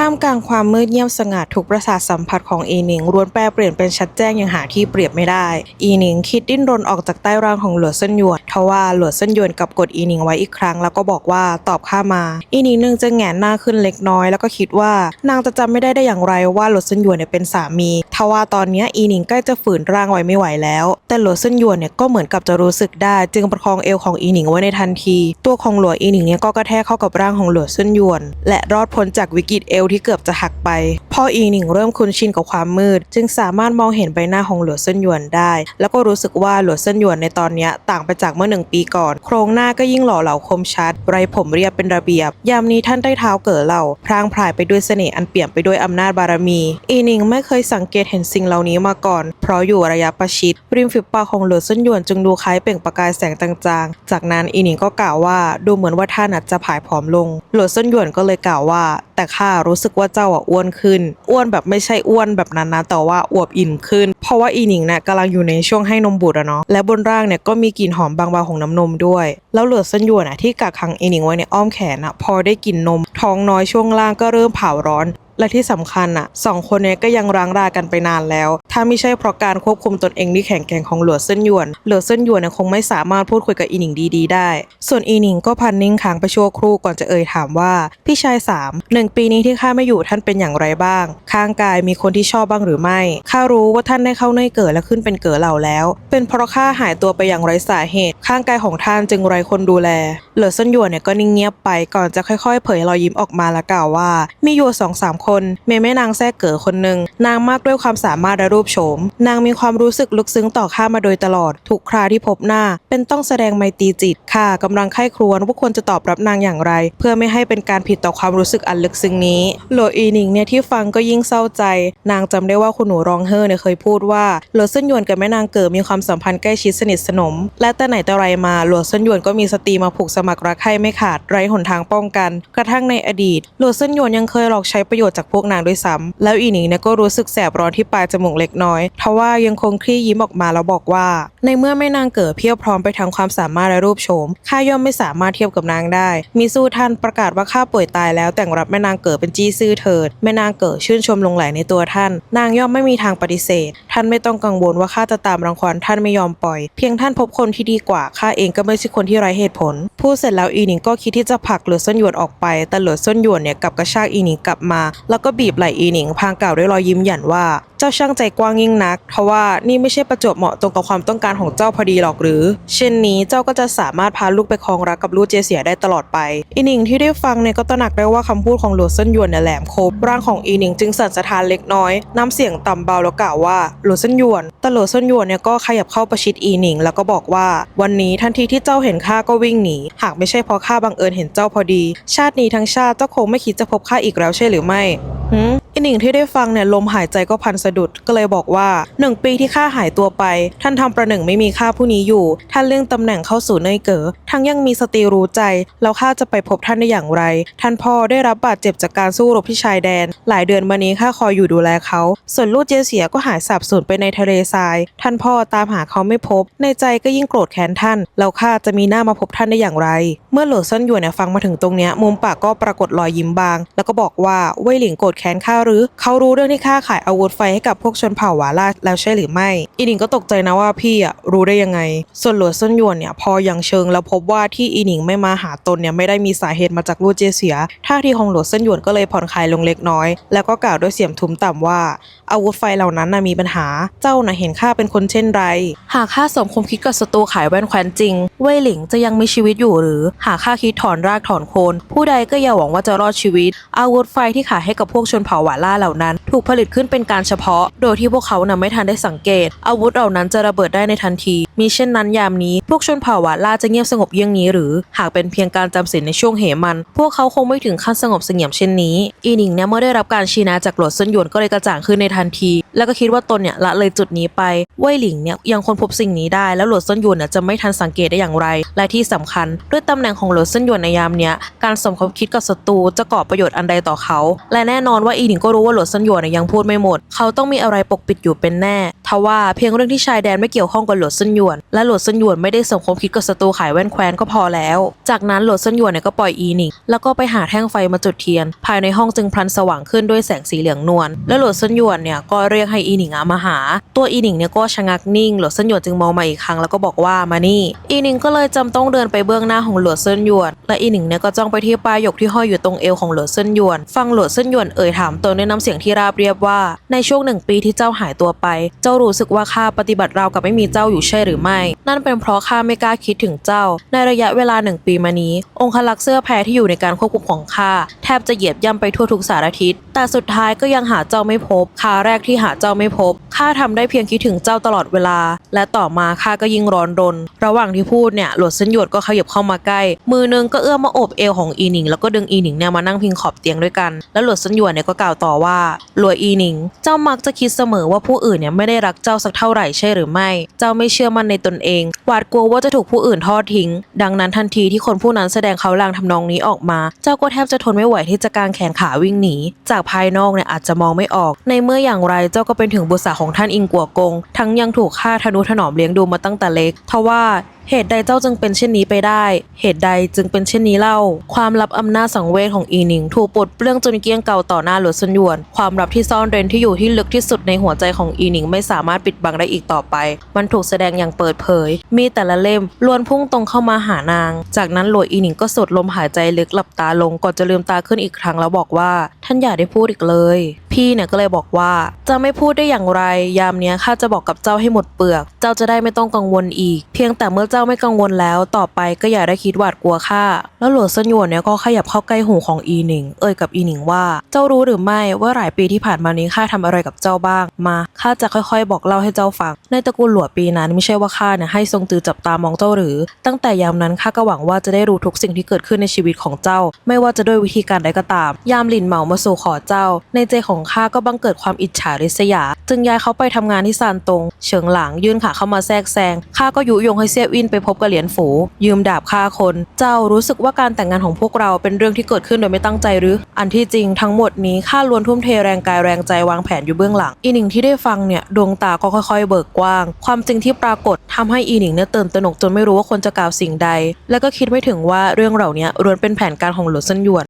ท่ามกลางความมืดเงียบสงัดทุกประสาทสัมผัสของอีหนิงล้วนแปรเปลี่ยนเป็นชัดแจ้งอย่างหาที่เปรียบไม่ได้ อีหนิงคิดดิ้นรนออกจากใต้ร่างของหลวดเส้นหยวนทว่าหลวดเส้นหยวนกับกดอีหนิงไว้อีกครั้งแล้วก็บอกว่าตอบข้ามา อีหนิงนึงจะแหงนหน้าขึ้นเล็กน้อย แล้วก็คิดว่านางจะจำไม่ได้ได้อย่างไรว่าหลวดเส้นหยวนเนี่ยเป็นสามีทว่าตอนนี้อีหนิงใกล้จะฝืนร่างไว้ไม่ไหวแล้ว แต่หลวดเส้นหยวนเนี่ยก็เหมือนกับจะรู้สึกได้ จึงประคองเอวของอีหนิงไว้ในทันที ตัวของหลวดอีหนิงเนี่ยก็กระแทกเข้ากับร่างของหลวดเส้นหยวน และรอดพ้นจากวิกฤตเอวที่เกือบจะหักไป พ่ออีหนิงเริ่มคุ้นชินกับความมืด จึงสามารถมองเห็นใบหน้าของหลวเส้นหยวนได้ แล้วก็รู้สึกว่าหลวเส้นหยวนในตอนนี้ต่างไปจากเมื่อหนึ่งปีก่อน โครงหน้าก็ยิ่งหล่อเหลาคมชัด ไรผมเรียบเป็นระเบียบ ยามนี้ท่านได้เท้าเก๋อเหล่า พรางพรายไปด้วยเสน่ห์อันเปี่ยมไปด้วยอำนาจบารมี อีหนิงไม่เคยสังเกตเห็นสิ่งเหล่านี้มาก่อน เพราะอยู่ระยะประชิดริมฝีปากของหลวเส้นหยวนจึงดูคล้ายเปล่งประกายแสงจางๆ จากนั้นอีหนิงก็กล่าวว่าดูเหมือนว่าท่านอาจจะผายผอมลง หลวเส้นหยวนก็เลยกล่าวว่า แต่ข้ารู้สึกว่าเจ้าอ้วนขึ้นอ้วนแบบไม่ใช่อ้วนแบบนั้นนะ แต่ว่าอวบอิ่มขึ้น เพราะว่าอีหนิงเนี่ยกำลังอยู่ในช่วงให้นมบุตรอะเนาะ และบนร่างเนี่ยก็มีกลิ่นหอมบางๆของน้ำนมด้วย แล้วหลือเส้นยวนอะที่กักขังอีหนิงไว้ในอ้อมแขนอะพอได้กลิ่นนม ท้องน้อยช่วงล่างก็เริ่มเผาร้อน และที่สำคัญอะสองคนเนี้ยก็ยังร้างรากันไปนานแล้ว ถ้าไม่ใช่เพราะการควบคุมตนเองที่แข็งแกร่งของหลวเส้นหยวน หลวเส้นหยวนเนี่ยคงไม่สามารถพูดคุยกับอีหนิงดีๆได้ ส่วนอีหนิงก็พันนิ่งค้างไปชั่วครู่ก่อนจะเอ่ยถามว่า พี่ชายสามหนึ่งปีนี้ที่ข้าไม่อยู่ท่านเป็นอย่างไรบ้าง ข้างกายมีคนที่ชอบบ้างหรือไม่ ข้ารู้ว่าท่านได้เข้าเนยเกิดและขึ้นเป็นเกิดเหล่าแล้ว เป็นเพราะข้าหายตัวไปอย่างไร้สาเหตุ ข้างกายของท่านจึงไร้คนดูแล เหลือเส้นหยวนเนี่ยก็นิ่งเงียบไปก่อนจะค่อยๆ เผยรอยยิ้มออกมาและกล่าวว่า มีอยู่สองสามคนเมแม่นางแท้เก๋อคนหนึ่งนางมากด้วยความสามารถและรูปโฉม นางมีความรู้สึกลึกซึ้งต่อข้ามาโดยตลอด ทุกคราที่พบหน้า เป็นต้องแสดงไมตรีจิตข้ากำลังไข้ครวญว่าควรจะตอบรับนางอย่างไร เพื่อไม่ให้เป็นการผิดต่อความรู้สึกอันลึกซึ้งนี้โหลอีหนิงเนี่ยที่ฟังก็ยิ่งเศร้าใจ นางจำได้ว่าคุณหนูรองเฮอเนี่ยเคยพูดว่าหลวดเส้นหยวนกับแม่นางเก๋อมีความสัมพันธ์ใกล้ชิดสนิทสนม และแต่ไหนแต่ไรมาหลวดเส้นหยวนก็มีสตรีมาผูกสมัครรักใครไม่ขาดไร้หนทางป้องกัน กระทั่งในอดีตหลวดเส้นหยวนยังเคยหลอกใช้ประโยชน์จากพวกนางด้วยซ้ำแล้วอีหนิงเนี่ยก็รู้สึกแสบร้อนที่ปลายจมูกเล็กน้อยทว่ายังคงคลี่ยิ้มออกมาแล้วบอกว่า ในเมื่อแม่นางเก๋อเพียบพร้อมไปทั้งความสามารถและรูปโฉมข้าย่อมไม่สามารถเทียบกับนางได้ มีสู้ท่านประกาศว่าข้าป่วยตายแล้วแต่งรับแม่นางเก๋อเป็นจี้ซื่อเถิด แม่นางเก๋อชื่นชมลงไหลในตัวท่าน นางย่อมไม่มีทางปฏิเสธ ท่านไม่ต้องกังวลว่าข้าจะตามรังควานท่านไม่ยอมปล่อย เพียงท่านพบคนที่ดีกว่าข้าเองก็ไม่ใช่คนที่ไร้เหตุผล พูดเสร็จแล้วอีหนิงก็คิดที่จะผลักเหลือส้นหยวนออกไปแต่เหลือส้นหยวนเนี่ยกลับกระชากอีหนิงกลับมาแล้วก็บีบไหล่อีหนิงพางกล่าวด้วยรอยยิ้มหยันว่าเจ้าช่างใจกว้างยิ่งนักทว่านี่ไม่ใช่ประจวบเหมาะตรงกับความต้องการของเจ้าพอดีหรอกหรือ เช่นนี้เจ้าก็จะสามารถพาลูกไปครองรักกับลูกเจเสียได้ตลอดไป อีหนิงที่ได้ฟังเนี่ยก็ตระหนักได้ว่าคำพูดของหลวงเส้นหยวนเนี่ยแหลมคมร่างของอีหนิงจึงสั่นสะท้านเล็กน้อย น้ำเสียงต่ำเบาแล้วกล่าวว่าหลวงเส้นหยวนแต่หลวงเส้นหยวนเนี่ยก็ขยับเข้าประชิดอีหนิงแล้วก็บอกว่า วันนี้ทันทีที่เจ้าเห็นข้าก็วิ่งหนีหากไม่ใช่เพราะข้าบังเอิญเห็นเจ้าพอดี ชาตินี้ทั้งชาติเจ้าคงไม่คิดจะพบข้าอีกแล้วใช่หรือไม่หืม อีหนิงที่ได้ฟังเนี่ยลมหายใจก็พันสะดุดก็เลยบอกว่าหนึ่งปีที่ข้าหายตัวไป ท่านทำประหนึ่งไม่มีข้าผู้นี้อยู่ ท่านเลื่อนตำแหน่งเข้าสู่เนยเก๋อทั้งยังมีสติรู้ใจ แล้วข้าจะไปพบท่านได้อย่างไร ท่านพ่อได้รับบาดเจ็บจากการสู้รบที่ชายแดน หลายเดือนมานี้ข้าคอยอยู่ดูแลเขา ส่วนลูกเจเสียก็หายสาบสูญไปในทะเลทราย ท่านพ่อตามหาเขาไม่พบ ในใจก็ยิ่งโกรธแค้นท่าน แล้วข้าจะมีหน้ามาพบท่านได้อย่างไร เมื่อหลวงเซินหยวนเนี่ยฟังมาถึงตรงเนี้ยมุมปากก็ปรากฏรอยยิ้มบาง แล้วก็บอกว่าเว่ยหลิงโกรธแค้นข้าหรือเขารู้เรื่องที่ข้าขายอาวุธไฟให้กับพวกชนเผ่าวาล่าแล้วใช่หรือไม่ อีหนิงก็ตกใจนะว่าพี่อะรู้ได้ยังไง ส่วนหลวงเซินหยวนเนี่ยพออย่างเชิงแล้วพบว่าที่อีหนิงไม่มาหาตนเนี่ยไม่ได้มีสาเหตุมาจากลู่เจเสียท่าทีของหลวงเซินหยวนก็เลยผ่อนคลายลงเล็กน้อย แล้วก็กล่าวด้วยเสียงทุ้มต่ำว่า อาวุธไฟเหล่านั้นน่ะมีปัญหา เจ้าน่ะเห็นข้าเป็นคนเช่นไร หากข้าสมคมคิดกับศัตรูขายแว่นแควนจริง เว่ยหลิงจะยังมีชีวิตอยู่หรือ หากข้าคิดถอนรากถอนโคน ผู้ใดก็อย่าหวังว่าจะรอดชีวิต อาวุธไฟที่ขายให้กับพวกชนเผ่าหวาล่าเหล่านั้น ถูกผลิตขึ้นเป็นการเฉพาะ โดยที่พวกเขานะไม่ทันได้สังเกต อาวุธเหล่านั้นจะระเบิดได้ในทันที มีเช่นนั้นยามนี้ พวกชนเผ่าวาล่าจะเงียบสงบเยี่ยงนี้หรือ หากเป็นเพียงการจำศีลในช่วงเหมัน พวกเขาคงไม่ถึงขั้นสงบเสงี่ยมเช่นนี้อีหนิงเนี่ยเมื่อได้รับการชี้แนะจากหลวดเซินหยวนก็เลยกระจ่างขึ้นในทันที แล้วก็คิดว่าตนเนี่ยละเลยจุดนี้ไปเว่ยหลิงเนี่ยยังค้นพบสิ่งนี้ได้ แล้วหลวดเซินหยวนเนี่ยจะไม่ทันสังเกตได้อย่างไร และที่สำคัญ ด้วยตำแหน่งของหลวดเซินหยวนในยามเนี้ยการสมคบคิดกับศัตรูจะก่อประโยชน์อันใดต่อเขา และแน่นอนว่าอีหนิงก็รู้ว่าหลวดเซินหยวนเนี่ยยังพูดไม่หมด เขาต้องมีอะไรปกปิดอยู่เป็นแน่ทว่าเพียงเรื่องที่ชายแดนไม่เกี่ยวข้องกับหลวดเซินหยวนและหลวดเซินหยวนไม่ได้สมคมคิดกับศัตรูขายแว่นแคว้นก็พอแล้ว จากนั้นหลวดเซินหยวนเนี่ยก็ปล่อยอีนิงแล้วก็ไปหาแท่งไฟมาจุดเทียน ภายในห้องจึงพลันสว่างขึ้นด้วยแสงสีเหลืองนวลและหลวดเซินหยวนเนี่ยก็เรียกให้อีนิงอะมาหา ตัวอีนิงเนี่ยก็ชะงักนิ่ง หลวดเซินหยวนจึงมองมาอีกครั้งแล้วก็บอกว่ามานี่ อีนิงก็เลยจำต้องเดินไปเบื้องหน้าของหลวดเซินหยวน และอีนิงเนี่ยก็จ้องไปที่ปลายหยกที่ห้อยอยู่ตรงเอวของหลวดเซินหยวน ฟังหลวดเซินหยวนเอ่ยถามตนด้วยน้ำเสียงที่ราบเรียบว่า ในช่วงหนึ่งปีที่เจ้าหายตัวไป เจ้ารู้สึกว่าข้าปฏิบัติราวกับไม่มีเจ้าอยู่ใช่หรือไม่ นั่นเป็นเพราะข้าไม่กล้าคิดถึงเจ้า ในระยะเวลาหนึ่งปีมานี้ องคลักษ์เสื้อแพรที่อยู่ในการควบคุมของข้าแทบจะเหยียบย่ำไปทั่วทุกสารทิศแต่สุดท้ายก็ยังหาเจ้าไม่พบคาแรกที่หาเจ้าไม่พบข้าทำได้เพียงคิดถึงเจ้าตลอดเวลา และต่อมาข้าก็ยิ่งร้อนรน ระหว่างที่พูดเนี่ยหลวดเส้นหยวดก็ขยับเข้ามาใกล้ มือนึงก็เอื้อมมาโอบเอวของอีหนิง แล้วก็ดึงอีหนิงเนี่ยมานั่งพิงขอบเตียงด้วยกัน แล้วหลวดเส้นหยวดเนี่ยก็กล่าวต่อว่าหลวดอีหนิง เจ้ามักจะคิดเสมอว่าผู้อื่นเนี่ยไม่ได้รักเจ้าสักเท่าไหร่ใช่หรือไม่ เจ้าไม่เชื่อมั่นในตนเอง หวาดกลัวว่าจะถูกผู้อื่นทอดทิ้ง ดังนั้นทันทีที่คนผู้นั้นแสดงเขาลางทำนองนี้ออกมา เจ้าก็แทบจะทนไม่ไหวที่จะกางแขนขาวิ่งหนี จากภายนอกเนี่ยอาจจะมองไม่ออก ในเมื่ออย่างไรเจ้าก็เป็นถึงบุตรสาวของท่านอิงกัวกง ทั้งยังถูกฆ่าทนุถนอมเลี้ยงดูมาตั้งแต่เล็กทว่า เหตุใดเจ้าจึงเป็นเช่นนี้ไปได้ เหตุใดจึงเป็นเช่นนี้เล่า ความลับอำนาจสังเวชของอีหนิง ถูกปลดเปลื้องจนเกลี้ยงเก่าต่อหน้าหลวดซุนหยวน ความลับที่ซ่อนเร้นที่อยู่ที่ลึกที่สุดในหัวใจของอีหนิงไม่สามารถปิดบังได้อีกต่อไป มันถูกแสดงอย่างเปิดเผย มีแต่ละเล่มล้วนพุ่งตรงเข้ามาหานาง จากนั้นหลวดอีหนิงก็สูดลมหายใจลึกหลับตาลงก่อนจะลืมตาขึ้นอีกครั้งแล้วบอกว่า ท่านอย่าได้พูดอีกเลย พี่เนี่ยก็เลยบอกว่า จะไม่พูดได้อย่างไร ยามเนี้ยข้าจะบอกกับเจ้าให้หมดเปลือก เจ้าจะได้ไม่ต้องกังวลอีก เพียงแต่เมื่อเจ้าไม่กังวลแล้วต่อไปก็อย่าได้คิดหวาดกลัวข้าแล้วหลวงเซินหยวนเนี่ยก็ขยับเข้าใกล้หูของอีหนิง เอ่ยกับอีหนิงว่า เจ้ารู้หรือไม่ว่าหลายปีที่ผ่านมานี้ข้าทำอะไรกับเจ้าบ้าง มาข้าจะค่อยๆ บอกเล่าให้เจ้าฟัง ในตระกูลหลวงปีนั้นไม่ใช่ว่าข้าเนี่ยให้ทรงตือจับตามองเจ้าหรือ ตั้งแต่ยามนั้นข้าก็หวังว่าจะได้รู้ทุกสิ่งที่เกิดขึ้นในชีวิตของเจ้า ไม่ว่าจะด้วยวิธีการใดก็ตาม ยามหลินเหมามาสู่ขอเจ้า ในใจของข้าก็บังเกิดความอิจฉาริษยา จึงย้ายเขาไปทำงานที่ซานตง เฉิงหลางยื่นขาเข้ามาแทรกแซงข้าก็ยุยงให้เซียวินไปพบกับเหรียญฝู ยืมดาบฆ่าคน เจ้ารู้สึกว่าการแต่งงานของพวกเราเป็นเรื่องที่เกิดขึ้นโดยไม่ตั้งใจหรือ อันที่จริงทั้งหมดนี้ข้าล้วนทุ่มเทแรงกายแรงใจวางแผนอยู่เบื้องหลัง อีหนิงที่ได้ฟังเนี่ยดวงตาก็ค่อยๆ เบิกกว้าง ความจริงที่ปรากฏทำให้อีหนิงเนี่ยตื่นตระหนกจนไม่รู้ว่าควรจะกล่าวสิ่งใด และก็คิดไม่ถึงว่าเรื่องเหล่านี้ล้วนเป็นแผนการของหลวงเซินหยวน